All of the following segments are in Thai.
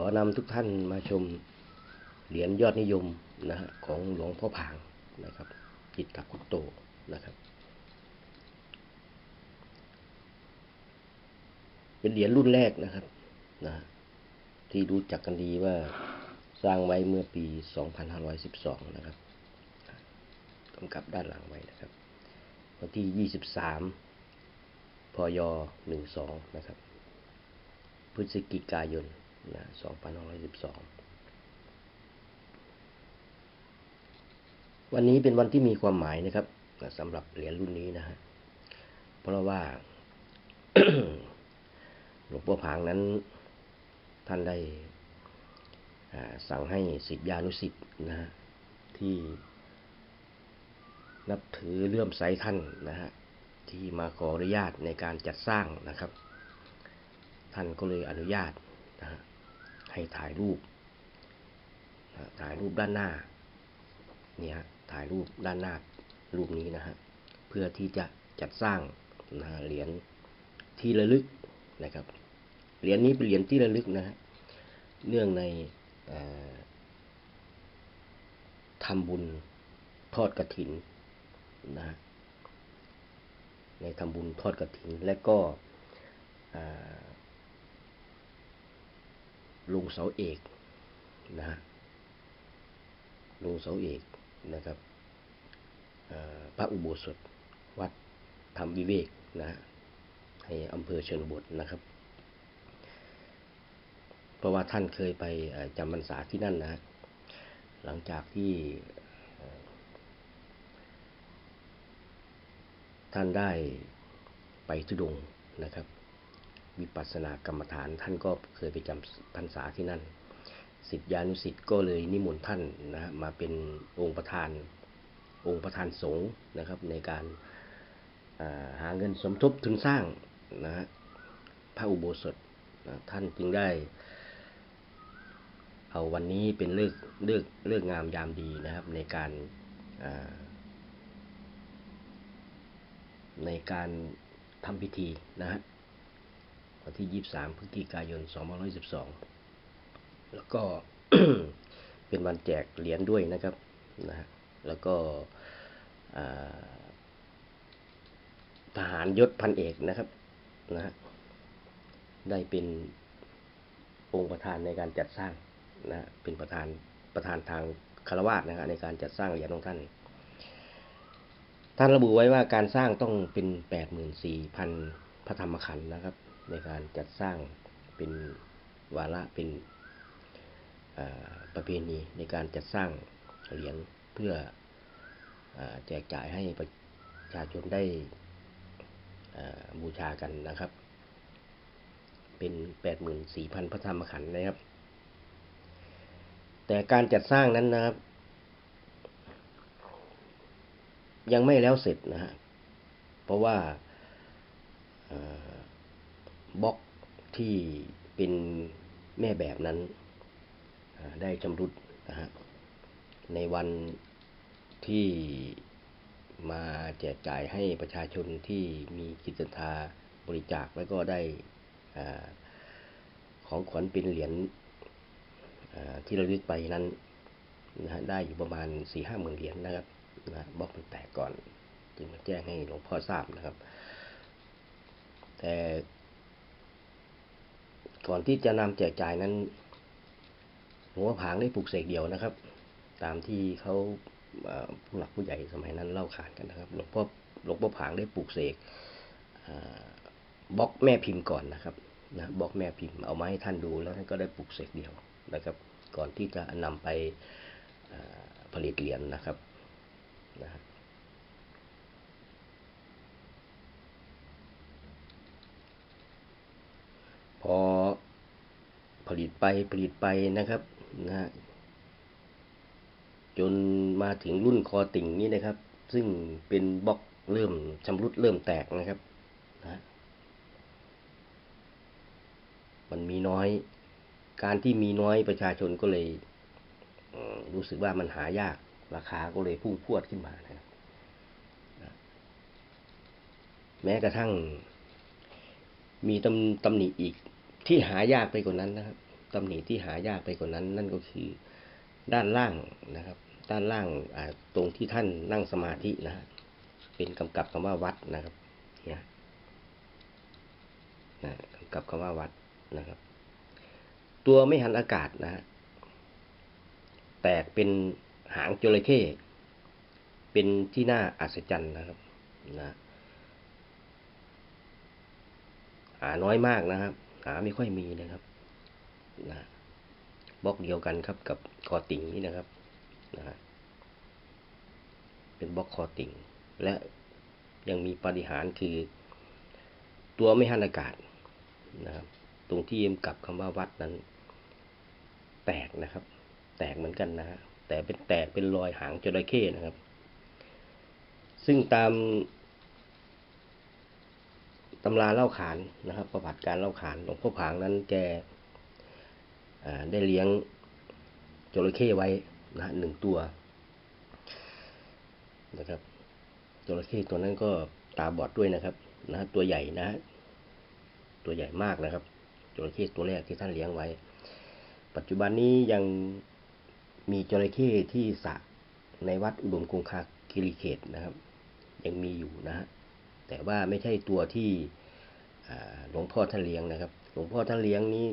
อนำทุกท่านมาชมเหรียญยอดนิยมนะฮะของหลวงพ่อผางนะครับ จิตตคุตโตนะครับ เป็นเหรียญรุ่นแรกนะครับนะที่รู้จักกันดีว่าสร้างไว้เมื่อปี 2512 นะครับกำกับด้านหลังไว้นะครับ วันที่ 23 พย 12 นะครับ พฤศจิกายน นะ2512 วันนี้เป็นวันที่มีความหมายนะครับสำหรับเหรียญรุ่นนี้นะฮะ เพราะว่าหลวงพ่อผางนั้นท่านได้สั่งให้สิทธิานุสิทธิ์นะฮะที่นับถือเลื่อมใสท่านนะฮะที่มาขออนุญาตในการจัดสร้างนะครับ ท่านก็เลยอนุญาตนะฮะ ให้ถ่ายรูป ถ่ายรูปด้านหน้า เนี่ยถ่ายรูปด้านหน้ารูปนี้นะฮะ เพื่อที่จะจัดสร้างนะเหรียญที่ระลึกนะครับ เหรียญนี้เป็นเหรียญที่ระลึกนะฮะ เนื่องในทำบุญทอดกระถินนะฮะในทำบุญทอดกระถินและก็อ่า ลงเสาเอกนะฮะลงเสาเอกนะครับพระอุโบสถวัดธรรมวิเวกนะฮะให้อำเภอชนบทนะครับ เพราะว่าท่านเคยไปจำพรรษาที่นั่นนะหลังจากที่ท่านได้ไปทุดงนะครับ วิปัสสนากรรมฐาน ท่านก็เคยไปจำพรรษาที่นั่นสิทธิานุสิทธิ์ก็เลยนิมนต์ท่านนะมาเป็นองค์ประธานองค์ประธานสงฆ์นะครับ ในการาหาเงินสมทบทุนสร้างนะฮะพระอุโบสถนะท่านจึงได้ เอาวันนี้เป็นเลิกเลิกเลิกงามยามดีนะครับ ในการาในการทำพิธีนะฮะ วันที่ 23 พฤศจิกายน 2512 แล้วก็เป็นวันแจกเหรียญด้วยนะครับนะฮะแล้วก็ทหารยศพันเอกนะครับนะฮะได้เป็นองค์ประธานในการจัดสร้างนะเป็นประธานประธานทางคารวาสนะฮะในการจัดสร้างเหรียญของท่าน ท่านระบุไว้ว่าการสร้างต้องเป็น 84,000พระธรรมขันธ์นะครับ ในการจัดสร้างเป็นวาระเป็นประเพณีในการจัดสร้างเหรียญเพื่ออแจกจ่ายให้ประชาชนได้บูชากันนะครับ เป็น 84,000 พระธรรมขันธ์นะครับ แต่การจัดสร้างนั้นนะครับ ยังไม่แล้วเสร็จนะฮะเพราะว่า บล็อกที่เป็นแม่แบบนั้นได้ชำรุดนะฮะในวันที่มาแจกจ่ายให้ประชาชนที่มีจิตศรัทธาบริจาคแล้วก็ได้อของขวัญเป็นเหรียญที่ระลึกไปนั้นนะฮะได้อยู่ประมาณสี่ห้าหมื่นเหรียญนะครับนะบล็อกมันแตกก่อน จึงมาแจ้งให้หลวงพ่อทราบนะครับ แต่ ก่อนที่จะนำแจกจ่ายนั้นหลวงพ่อผางได้ปลูกเสกเดียวนะครับ ตามที่เขาผู้หลักผู้ใหญ่สมัยนั้นเล่าขานกันนะครับหลวงพ่อหลวงพ่อผางได้ปลูกเสกบล็อกแม่พิมพ์ก่อนนะครับนะบล็อกแม่พิมพ์เอามาให้ท่านดูแล้วท่านก็ได้ปลูกเสกเดียวนะครับ ก่อนที่จะนำไปผลิตเหรียญนะครับนะฮะพอ ผลิตไปผลิตไปนะครับนะฮะจนมาถึงรุ่นคอติ่งนี้นะครับ ซึ่งเป็นบล็อกเริ่มชำรุดเริ่มแตกนะครับนะมันมีน้อย การที่มีน้อยประชาชนก็เลยรู้สึกว่ามันหายากราคาก็เลยพุ่งพรวดขึ้นมานะครับนะแม้กระทั่งมีตำตำหนิอีก ที่หายากไปกว่านั้นนะครับตำหนิที่หายากไปกว่านั้น นั่นก็คือด้านล่างนะครับ ด้านล่างตรงที่ท่านนั่งสมาธินะเป็นกำกับคำว่าวัดนะครับเนี่ยนะกำกับคำว่าวัดนะครับ ตัวไม่หันอากาศนะฮะแตกเป็นหางจระเข้เป็นที่น่าอัศจรรย์นะครับนะหาน้อยมากนะครับาไม่ค่อยมีนะครับนะบล็อกเดียวกันครับกับคอติ่งนี่นะครับนะเป็นบล็อกคอติ่ง และยังมีปฏิหารคือ ตัวไม่หันอากาศนะครับ ตรงที่เอ็มกับคำว่าวัดนั้น แตกนะครับ แตกเหมือนกันนะฮะแต่เป็นแตกเป็นรอยหางจระเข้นะครับ ซึ่งตาม ตำราเล่าขานนะครับ ประวัติการเล่าขานหลวงพ่อผางนั้นแกได้เลี้ยงจระเข้ไว้นะฮะหนึ่งตัวนะครับจระเข้ตัวนั้นก็ตาบอดด้วยนะครับนะฮะตัวใหญ่นะฮะตัวใหญ่มากนะครับจระเข้ตัวแรกที่ท่านเลี้ยงไว้ ปัจจุบันนี้ยังมีจระเข้ที่สระในวัดอุดมคงคาคิริเขตนะครับ ยังมีอยู่นะฮะ แต่ว่าไม่ใช่ตัวที่หลวงพ่อท่านเลี้ยงนะครับ หลวงพ่อท่านเลี้ยงนี้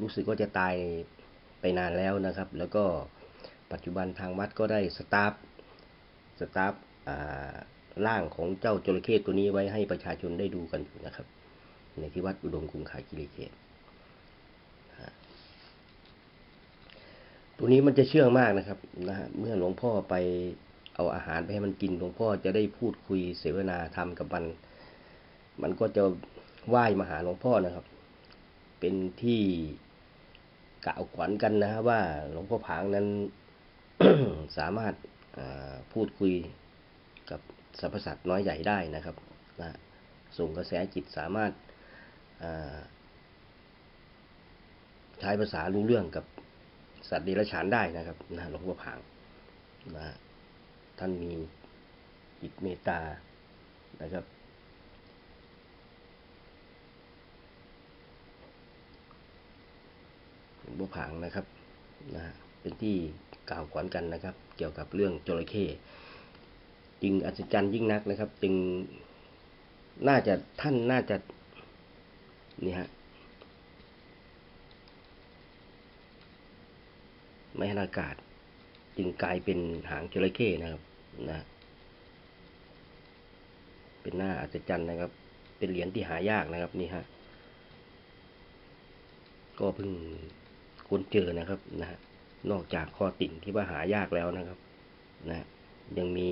รู้สึกว่าจะตายไปนานแล้วนะครับ แล้วก็ปัจจุบันทางวัดก็ได้สตาฟสตาฟร่างของเจ้าจระเข้ตัวนี้ไว้ให้ประชาชนได้ดูกันอยู่นะครับ ในที่วัดอุดมคงคาคิริเขตตัวนี้มันจะเชื่องมากนะครับนะฮะเมื่อหลวงพ่อไป เอาอาหารไปให้มันกินหลวงพ่อจะได้พูดคุยเสวนาธรรมกับมัน มันก็จะไหว้มาหาหลวงพ่อนะครับ เป็นที่กล่าวขวัญกันนะว่าหลวงพ่อผางนั้นสามารถพูดคุยกับสรรพสัตว์น้อยใหญ่ได้นะครับนะส่งกระแสจิตสามารถาใช้ภาษารู้เรื่องกับสัตว์เดรัจฉานได้นะครับนะหลวงพ่อผางนะ ท่านมีจิตเมตตานะครับหลวงพ่อผางนะครับนะเป็นที่กล่าวขวัญกันนะครับ เกี่ยวกับเรื่องจระเข้จึงอัศจรรย์ยิ่งนักนะครับ จึงน่าจะท่านน่าจะนี่ฮะไม่ให้อากาศ จึงกลายเป็นหางจระเข้นะครับ นะ เป็นหน้าอัศจรรย์นะครับ เป็นเหรียญที่หายากนะครับนี่ฮะ ก็เพิ่งค้นเจอนะครับนะฮะ นอกจากคอติ่งที่ว่าหายากแล้วนะครับ นะ ยังมี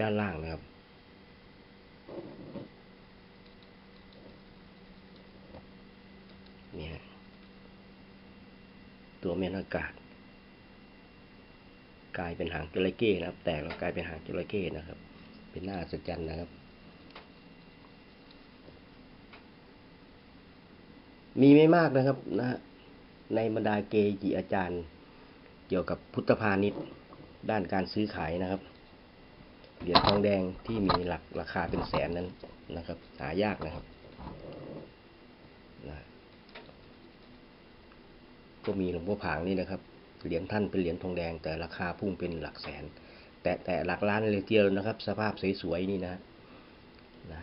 ด้านล่างนะครับนี่ฮะตัวแม่นอากาศ กลายเป็นหางจระเข้นะครับ แตกแล้วกลายเป็นหางจระเข้นะครับ เป็นหน้าอัศจรรย์นะครับ มีไม่มากนะครับนะฮะในบรรดาเกจิอาจารย์ เกี่ยวกับพุทธพาณิชย์ด้านการซื้อขายนะครับเหรียญทองแดงที่มีหลักราคาเป็นแสนนั้นนะครับ หายากนะครับนะก็มีหลวงพ่อผางนี่นะครับ เหรียญท่านเป็นเหรียญทองแดง แต่ราคาพุ่งเป็นหลักแสน แต่แต่หลักล้านเลยทีเดียวนะครับ สภาพสวยๆนี่นะนะ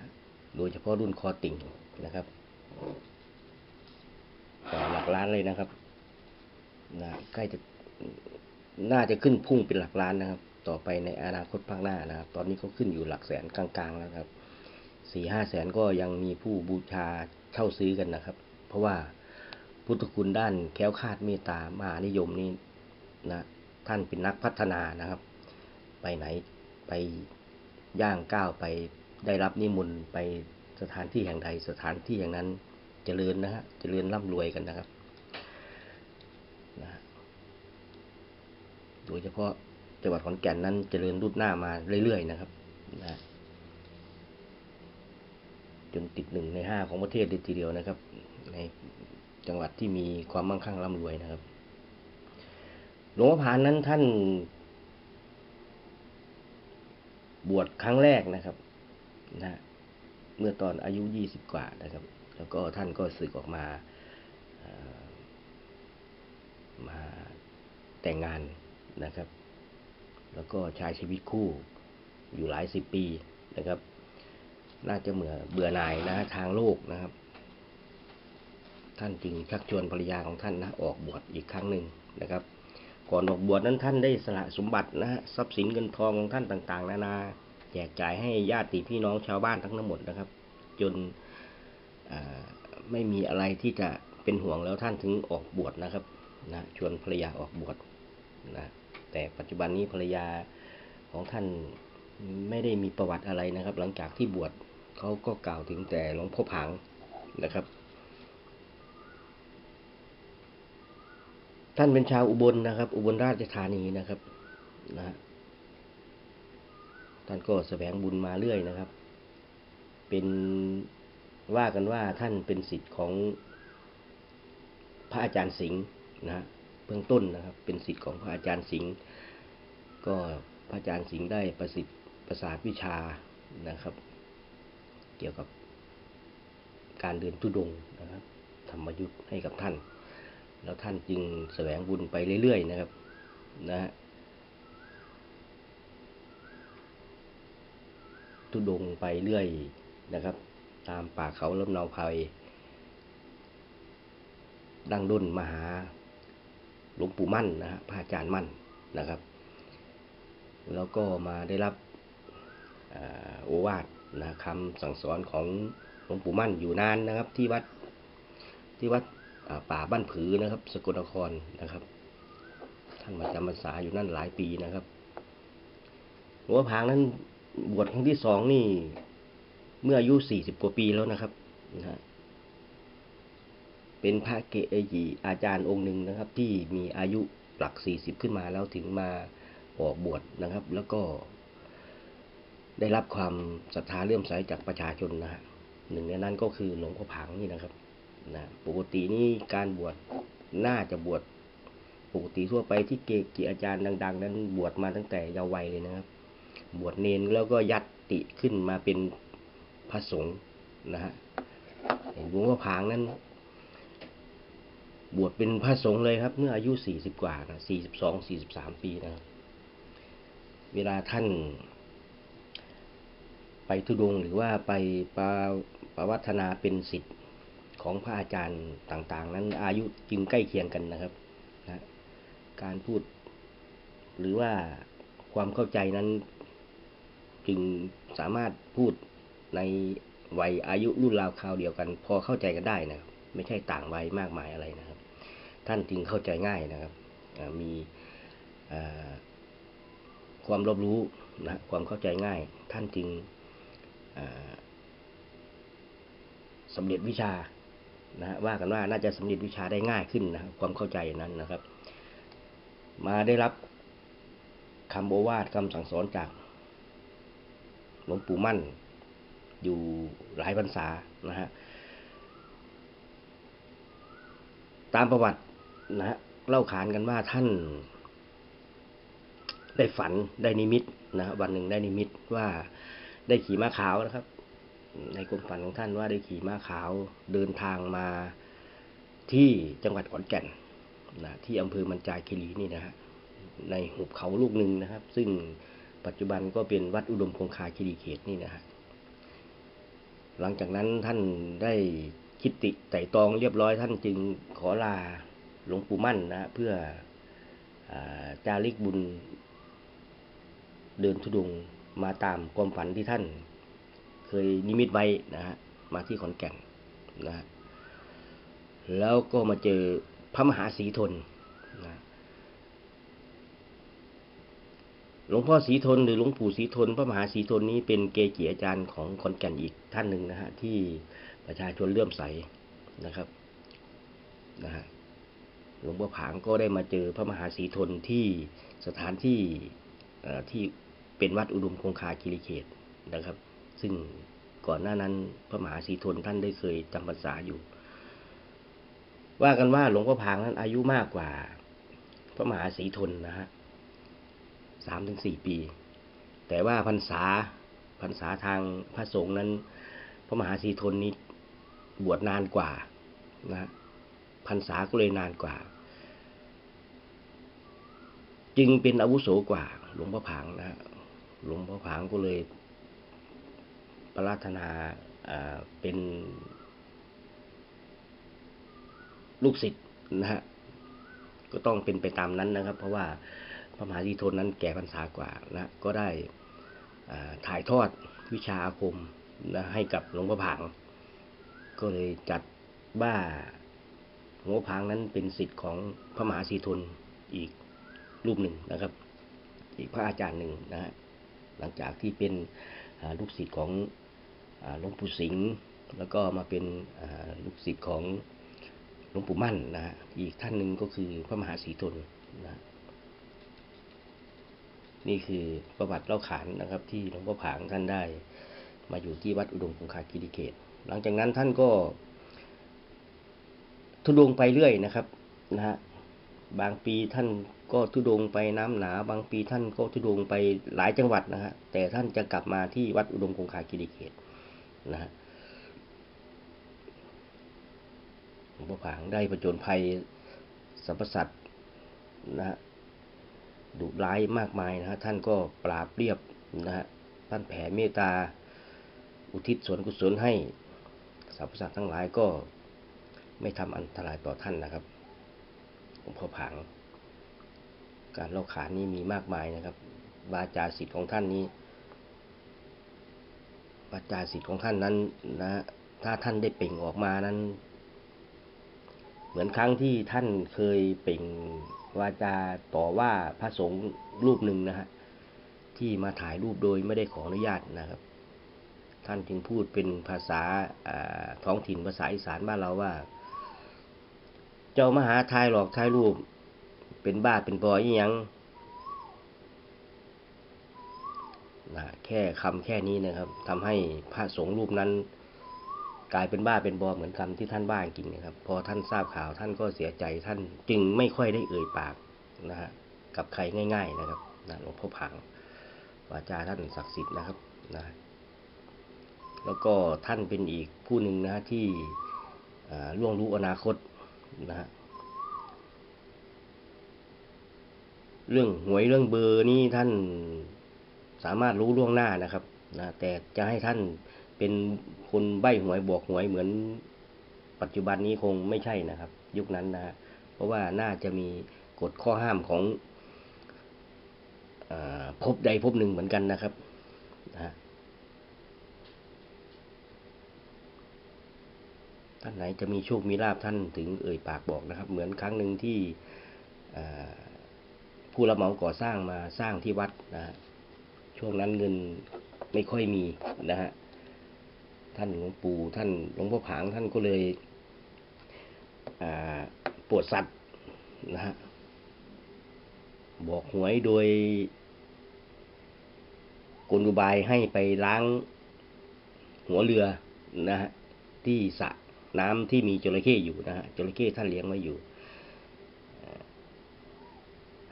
โดยเฉพาะรุ่นคอติ่งนะครับแต่หลักล้านเลยนะครับนะใกล้จะน่าจะขึ้นพุ่งเป็นหลักล้านนะครับ ต่อไปในอนาคตข้างหน้านะครับ ตอนนี้ก็ขึ้นอยู่หลักแสนกลางๆแล้วครับสี่ห้าแสนก็ยังมีผู้บูชาเช่าซื้อกันนะครับ เพราะว่าพุทธคุณด้านแค้วคาดเมตตามหานิยมนี่ นะท่านเป็นนักพัฒนานะครับ ไปไหนไปย่างก้าวไปได้รับนิมนต์ไปสถานที่แห่งใดสถานที่แห่างนั้นเจริญนะฮะเจริญร่ำรวยกันนะครับนะโดยเฉพาะจังหวัดขอนแก่นนั้นเจริญรูปหน้ามาเรื่อยๆนะครับนะจนติดหนึ่งในห้าของประเทศเลยทีเดียวนะครับ ในจังหวัดที่มีความมั่งคั่งร่ำรวยนะครับ หลวงพ่อผานนั้นท่าน บวชครั้งแรกนะครับนะเมื่อตอนอายุยี่สิบกว่านะครับ แล้วก็ท่านก็สึกออกมามาแต่งงานนะครับ แล้วก็ใช้ชีวิตคู่อยู่หลายสิบปีนะครับ น่าจะเหมือเบื่อหน่ายนะทางโลกนะครับ ท่านจึงชักชวนภรรยาของท่านนะออกบวชอีกครั้งหนึ่งนะครับ ก่อนออกบวชนั้นท่านได้สละสมบัตินะฮะทรัพย์สินเงินทองของท่านต่าง ๆ นานาแจกจ่ายให้ญาติพี่น้องชาวบ้านทั้งหมดนะครับ จนไม่มีอะไรที่จะเป็นห่วงแล้วท่านถึงออกบวชนะครับนะชวนภรรยาออกบวชนะแต่ปัจจุบันนี้ภรรยาของท่านไม่ได้มีประวัติอะไรนะครับ หลังจากที่บวชเขาก็กล่าวถึงแต่หลวงพ่อผางนะครับ ท่านเป็นชาวอุบลนะครับ อุบลราชธานีนะครับนะฮะท่านก็แสวงบุญมาเรื่อยนะครับ เป็นว่ากันว่าท่านเป็นสิทธิ์ของพระอาจารย์สิงห์นะฮะเบื้องต้นนะครับ เป็นสิทธิ์ของพระอาจารย์สิงห์ก็พระอาจารย์สิงห์ได้ประสิทธิ์ประสาทวิชานะครับ เกี่ยวกับการเดินทุดงนะครับธรรมยุทธ์ให้กับท่าน แล้วท่านจึงแสวงบุญไปเรื่อยๆนะครับนะฮะทุดงไปเรื่อยนะครับ ตามป่าเขาลำเนาภัยดังด้นมหาหลวงปู่มั่นนะฮะพระอาจารย์มั่นนะครับ แล้วก็มาได้รับโอวาทนะคำสั่งสอนของหลวงปู่มั่นอยู่นานนะครับ ที่วัดที่วัด ป่าบ้านผือนะครับ สกลนครนะครับ ท่านมาจำพรรษาอยู่นั่นหลายปีนะครับหลวงพ่อพางนั้นบวชครั้งที่สองนี่ เมื่ออายุสี่สิบกว่าปีแล้วนะครับนะฮะเป็นพระเกจิอาจารย์องค์หนึ่งนะครับ ที่มีอายุหลักสี่สิบขึ้นมาแล้วถึงมาออกบวชนะครับ แล้วก็ ได้รับความศรัทธาเลื่อมใสจากประชาชนนะฮะหนึ่งในนั้นก็คือหลวงพ่อผังนี่นะครับ นะปกตินี่การบวชน่าจะบวชปกติทั่วไปที่เกจิอาจารย์ดัง ๆ นั้นบวชมาตั้งแต่เยาว์วัยเลยนะครับ บวชเนนแล้วก็ยัดติขึ้นมาเป็นพระสงฆ์นะฮะเห็นหลวงพ่อผางนั้น บวชเป็นพระสงฆ์เลยครับ เมื่ออายุสี่สิบกว่านะสี่สิบสองสี่สิบสามปีนะครับ เวลาท่าน ไปทุดงค์หรือว่าไปปาประวัฒนาเป็นสิทธิ์ ของพระอาจารย์ต่าง ๆ นั้นอายุจึงใกล้เคียงกันนะครับนะการพูด หรือว่าความเข้าใจนั้น จึงสามารถพูดในวัยอายุรุ่นราวคราวเดียวกัน พอเข้าใจกันได้นะครับ ไม่ใช่ต่างวัยมากมายอะไรนะครับ ท่านจึงเข้าใจง่ายนะครับมีความรอบรู้นะความเข้าใจง่าย ท่านจึงสำเร็จวิชา นะว่ากันว่าน่าจะสำเร็จวิชาได้ง่ายขึ้นนะความเข้าใจนั้นนะครับ มาได้รับคำโอวาทคำสั่งสอนจากหลวงปู่มั่น อยู่หลายพรรษานะฮะตามประวัตินะฮะเล่าขานกันว่าท่าน ได้ฝันได้นิมิตนะฮะวันหนึ่งได้นิมิตว่าได้ขี่ม้าขาวนะครับ ในความฝันของท่านว่าได้ขี่ม้าขาวเดินทางมาที่จังหวัดขอนแก่นนะที่อำเภอมันจาคีรีนี่นะฮะในหุบเขาลูกหนึ่งนะครับ ซึ่งปัจจุบันก็เป็นวัดอุดมคงคาคีรีเขตนี่นะฮะหลังจากนั้นท่านได้คิดติไต่ตองเรียบร้อยท่านจึงขอลาหลวงปู่มั่นนะเพื่ออจาริกบุญเดินทุดงค์มาตามความฝันที่ท่าน เคยนิมิตไว้นะฮะมาที่ขอนแก่นนะฮะแล้วก็มาเจอพระมหาศรีทนนะหลวงพ่อศรีทนหรือหลวงปู่ศรีทน พระมหาศรีทนนี้เป็นเกจิอาจารย์ของขอนแก่นอีกท่านหนึ่งนะฮะที่ประชาชนเลื่อมใสนะครับนะฮะหลวงพ่อผางก็ได้มาเจอพระมหาศรีทนที่สถานที่อ่อที่เป็นวัดอุดมคงคาคิริเขตนะครับ ซึ่งก่อนหน้านั้นพระมหาศรีทนท่านได้เคยจำพรรษาอยู่ ว่ากันว่าหลวงพ่อพางนั้นอายุมากกว่า พระมหาศรีทนนะฮะสามถึงสี่ปี แต่ว่าพรรษาพรรษาทางพระสงฆ์นั้น พระมหาศรีทนนี้บวชนานกว่านะพรรษาก็เลยนานกว่า จึงเป็นอาวุโสกว่า หลวงพ่อผางนะหลวงพ่อผางก็เลย ประราธนาเป็นลูกศิษย์นะฮะก็ต้องเป็นไปตามนั้นนะครับ เพราะว่าพระมหาสีทนนั้นแก่พรรษากว่านะก็ได้ถ่ายทอดวิชาอาคมนะให้กับหลวงพ่อผาง ก็เลยจัดว่าหลวงพ่อผางนั้นเป็นศิษย์ของพระมหาสีทนอีกรูปหนึ่งนะครับ อีกพระอาจารย์หนึ่งนะฮะหลังจากที่เป็น ลูกศิษย์ของหลวงปู่สิงห์แล้วก็มาเป็นลูกศิษย์ของหลวงปู่มั่นนะฮะอีกท่านหนึ่งก็คือพระมหาสีทนนะนี่คือประวัติเล่าขานนะครับ ที่หลวงพ่อผางท่านได้ มาอยู่ที่วัดอุดมคงคากิริเกต หลังจากนั้นท่านก็ ทุดงไปเรื่อยนะครับนะฮะบางปีท่าน ก็ทุดงไปน้ำหนาบางปีท่านก็ทุดงไปหลายจังหวัดนะฮะแต่ท่านจะกลับมาที่วัดอุดมคงคากิริเกตนะฮะหลวงพ่อผางได้ประจนภัยสรรพสัตว์นะฮะดุร้ายมากมายนะฮะท่านก็ปราบเรียบนะฮะท่านแผ่เมตตา อุทิศส่วนกุศลให้สรรพสัตว์ทั้งหลายก็ไม่ทำอันตรายต่อท่านนะครับหลวงพ่อผาง การเล่าขานนี้มีมากมายนะครับวาจาสิทธิ์ของท่านนี้วาจาสิทธิ์ของท่านนั้นนะ ถ้าท่านได้เปล่งออกมานั้น เหมือนครั้งที่ท่านเคยเปล่งวาจาต่อว่าพระสงฆ์รูปหนึ่งนะฮะที่มาถ่ายรูปโดยไม่ได้ขออนุญาตนะครับ ท่านจึงพูดเป็นภาษาท้องถิ่นภาษาอีสานบ้านเราว่า เจ้ามหาทายหลอกทายรูป เป็นบ้าเป็นบอยยังนะแค่คำแค่นี้นะครับทำให้พระสงฆ์รูปนั้น กลายเป็นบ้าเป็นบอเหมือนคำที่ท่านบ้าจริงนะครับ พอท่านทราบข่าวท่านก็เสียใจท่านจึงไม่ค่อยได้เอ่ยปากนะฮะกับใครง่าย ๆนะครับนะหลวงพ่อผางวาจาท่านศักดิ์สิทธิ์นะครับนะแล้วก็ท่านเป็นอีกผู้หนึ่งนะฮะที่ล่วงรู้อนาคตนะฮะ เรื่องหวยเรื่องเบอร์นี่ท่านสามารถรู้ล่วงหน้านะครับนะแต่จะให้ท่านเป็นคนใบ้หวยบอกหวยเหมือนปัจจุบันนี้คงไม่ใช่นะครับ ยุคนั้นนะ เพราะว่าน่าจะมีกฎข้อห้ามของอพบใดพบหนึ่งเหมือนกันนะครับนะท่านไหนจะมีโชคมีลาบท่านถึงเอ่ยปากบอกนะครับ เหมือนครั้งหนึ่งที่ ผู้รับเหมาก่อสร้างมาสร้างที่วัดนะฮะช่วงนั้นเงินไม่ค่อยมีนะฮะท่านหลวงปู่ท่านหลวงพ่อผางท่านก็เลยปวดสัตว์นะฮะบอกหวยโดยกลุบายให้ไปล้างหัวเรือนะฮะที่สระน้ำที่มีจระเข้อยู่นะฮะจระเข้ท่านเลี้ยงไว้อยู่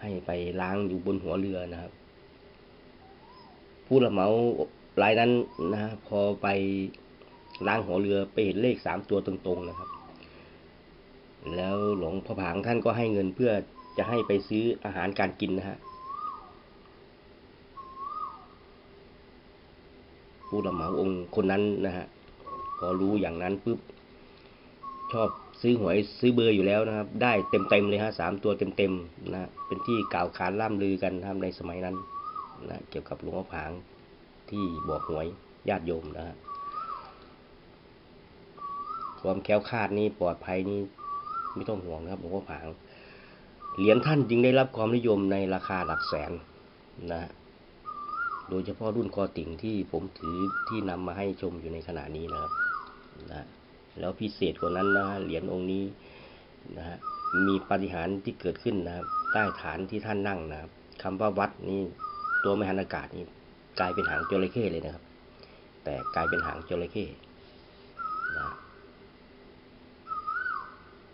ให้ไปล้างอยู่บนหัวเรือนะครับ ผู้รับเหมารายนั้นนะพอไปล้างหัวเรือไปเห็นเลขสามตัวตรงๆนะครับ แล้วหลวงพ่อผางท่านก็ให้เงินเพื่อจะให้ไปซื้ออาหารการกินนะฮะผู้รับเหมาองค์คนนั้นนะฮะพอรู้อย่างนั้นปุ๊บชอบ ซื้อหวยซื้อเบอร์อยู่แล้วนะครับ ได้เต็มๆเลยฮะสามตัวเต็มๆนะเป็นที่กล่าวขานล่ำลือกันทำในสมัยนั้นนะเกี่ยวกับหลวงพ่อผางที่บอกหวยญาติโยมนะฮะความแค้วคาดนี่ปลอดภัยนี่ไม่ต้องห่วงนะครับหลวงพ่อผาง เหรียญท่านจึงได้รับความนิยมในราคาหลักแสนนะโดยเฉพาะรุ่นคอติ่งที่ผมถือที่นำมาให้ชมอยู่ในขณะนี้นะครับนะ แล้วพิเศษกว่านั้นนะเหรียญองค์นี้นะฮะมีปฏิหารที่เกิดขึ้นนะครับ ใต้ฐานที่ท่านนั่งนะครับคำว่าวัดนี่ตัวมหันอากาศนี่กลายเป็นหางจระเข้เลยนะครับ แต่กลายเป็นหางจระเข้นะ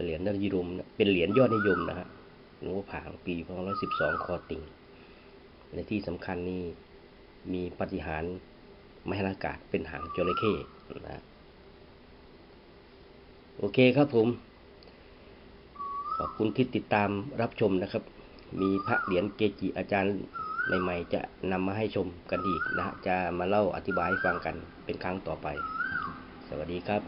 เหรียญยอดนิยมเป็นเหรียญยอดนิยมนะฮะหลวงพ่อผางปีพศสิบสองคอติงในที่สำคัญนี่มีปฏิหารมหันอากาศเป็นหางจระเข้นะ โอเคครับผม ขอบคุณที่ติดตามรับชมนะครับ มีพระเหรียญเกจิอาจารย์ใหม่ๆจะนำมาให้ชมกันอีกนะจะมาเล่าอธิบายให้ฟังกันเป็นครั้งต่อไป สวัสดีครับ